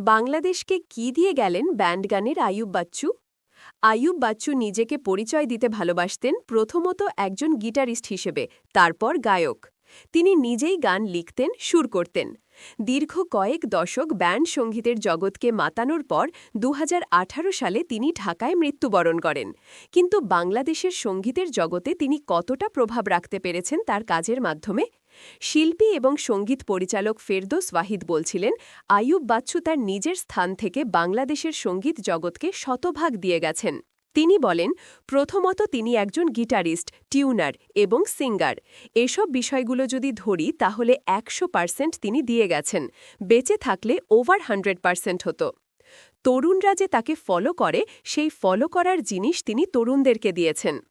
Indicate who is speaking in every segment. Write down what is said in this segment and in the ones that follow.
Speaker 1: বাংলাদেশকে কি দিয়ে গেলেন ব্যান্ড গানের আয়ুব বাচ্চু? আয়ুব বাচ্চু নিজেকে পরিচয় দিতে ভালোবাসতেন প্রথমত একজন গিটারিস্ট হিসেবে, তারপর গায়ক। তিনি নিজেই গান লিখতেন, সুর করতেন। দীর্ঘ কয়েক দশক ব্যান্ড সঙ্গীতের জগৎকে মাতানোর পর দু হাজার আঠারো সালে তিনি ঢাকায় মৃত্যুবরণ করেন। কিন্তু বাংলাদেশের সঙ্গীতের জগতে তিনি কতটা প্রভাব রাখতে পেরেছেন তার কাজের মাধ্যমে শিল্পী এবং সংগীত পরিচালক ফেরদোস ওয়াহিদ বলছিলেন আয়ুব বাচ্চু তার নিজের স্থান থেকে বাংলাদেশের সংগীত জগৎকে শতভাগ দিয়ে গেছেন। তিনি বলেন, প্রথমত তিনি একজন গিটারিস্ট, টিউনার এবং সিঙ্গার। এসব বিষয়গুলো যদি ধরি, তাহলে একশো পার্সেন্ট তিনি দিয়ে গেছেন। বেঁচে থাকলে ওভার হান্ড্রেড পার্সেন্ট হতো। তরুণরা যে তাকে ফলো করে, সেই ফলো করার জিনিস তিনি তরুণদেরকে দিয়েছেন।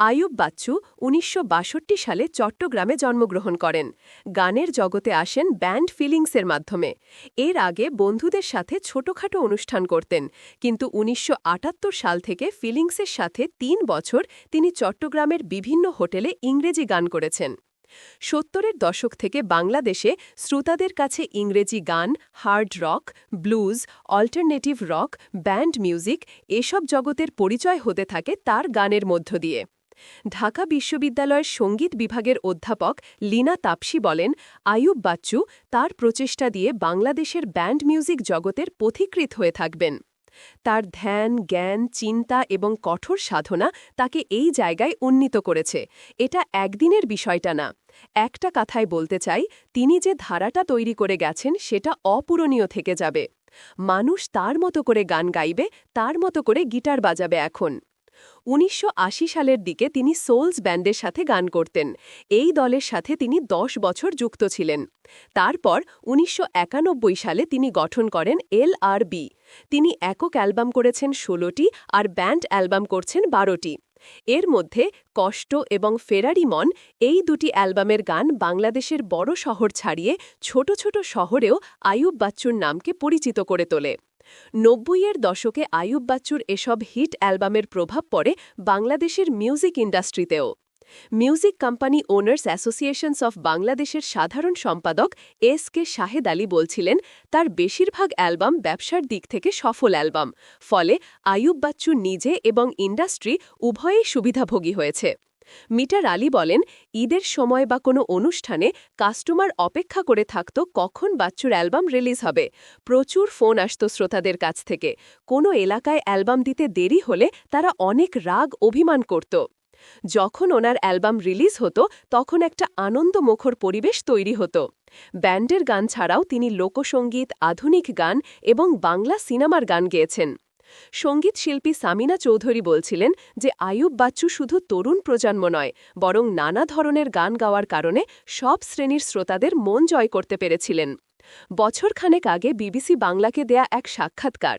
Speaker 1: আয়ুব বাচ্চু উনিশশো বাষট্টি সালে চট্টগ্রামে জন্মগ্রহণ করেন। গানের জগতে আসেন ব্যান্ড ফিলিংসের মাধ্যমে। এর আগে বন্ধুদের সাথে ছোটখাটো অনুষ্ঠান করতেন, কিন্তু উনিশশো আটাত্তর সাল থেকে ফিলিংসের সাথে তিন বছর তিনি চট্টগ্রামের বিভিন্ন হোটেলে ইংরেজি গান করেছেন। সত্তরের দশক থেকে বাংলাদেশে শ্রোতাদের কাছে ইংরেজি গান, hard rock, blues, alternative rock, band music এসব জগতের পরিচয় হতে থাকে তার গানের মধ্য দিয়ে। ঢাকা বিশ্ববিদ্যালয়ের সংগীত বিভাগের অধ্যাপক লীনা তাপসী বলেন আয়ুব বাচ্চু তার প্রচেষ্টা দিয়ে বাংলাদেশের ব্যান্ড মিউজিক জগতের পথিকৃত হয়ে থাকবেন। তার ধ্যান, জ্ঞান, চিন্তা এবং কঠোর সাধনা তাকে এই জায়গায় উন্নীত করেছে। এটা একদিনের বিষয়টা না। একটা কথায় বলতে চাই, তিনি যে ধারাটা তৈরি করে গেছেন সেটা অপূরণীয় থেকে যাবে। মানুষ তার মতো করে গান গাইবে, তার মতো করে গিটার বাজাবে এখন। উনিশশো আশি সালের দিকে তিনি সোলস ব্যান্ডের সাথে গান করতেন। এই দলের সাথে তিনি দশ বছর যুক্ত ছিলেন। তারপর উনিশশো একানব্বই সালে তিনি গঠন করেন এল আর বি। তিনি একক অ্যালবাম করেছেন ষোলোটি আর ব্যান্ড অ্যালবাম করছেন বারোটি। এর মধ্যে কষ্ট এবং ফেরারি মন এই দুটি অ্যালবামের গান বাংলাদেশের বড় শহর ছাড়িয়ে ছোট ছোট শহরেও আয়ুব বাচ্চুর নামকে পরিচিত করে তোলে। নব্বইয়ের দশকে আয়ুব বাচ্চুর এসব হিট অ্যালবামের প্রভাব পড়ে বাংলাদেশের music ইন্ডাস্ট্রিতেও। Music company owners associations of বাংলাদেশের সাধারণ সম্পাদক এস কে শাহেদ আলী বলছিলেন, তার বেশিরভাগ অ্যালবাম ব্যবসার দিক থেকে সফল অ্যালবাম, ফলে আয়ুব বাচ্চু নিজে এবং ইন্ডাস্ট্রি উভয়েই সুবিধাভোগী হয়েছে। মিটার আলী বলেন, ঈদের সময় বা কোনো অনুষ্ঠানে কাস্টমার অপেক্ষা করে থাকত কখন বাচ্চুর অ্যালবাম রিলিজ হবে। প্রচুর ফোন আসত শ্রোতাদের কাছ থেকে। কোনো এলাকায় অ্যালবাম দিতে দেরি হলে তারা অনেক রাগ অভিমান করত। যখন ওনার অ্যালবাম রিলিজ হতো, তখন একটা আনন্দমুখর পরিবেশ তৈরি হতো। ব্যান্ডের গান ছাড়াও তিনি লোকসঙ্গীত আধুনিক গান এবং বাংলা সিনেমার গান গেয়েছেন। সংগীত শিল্পী সামিনা চৌধুরী বলছিলেন যে আয়ুব বাচ্চু শুধু তরুণ প্রজন্ম নয়, বরং নানা ধরনের গান গাওয়ার কারণে সব শ্রেণির শ্রোতাদের মন জয় করতে পেরেছিলেন। বছরখানেক আগে বিবিসি বাংলাকে দেয়া এক সাক্ষাৎকার।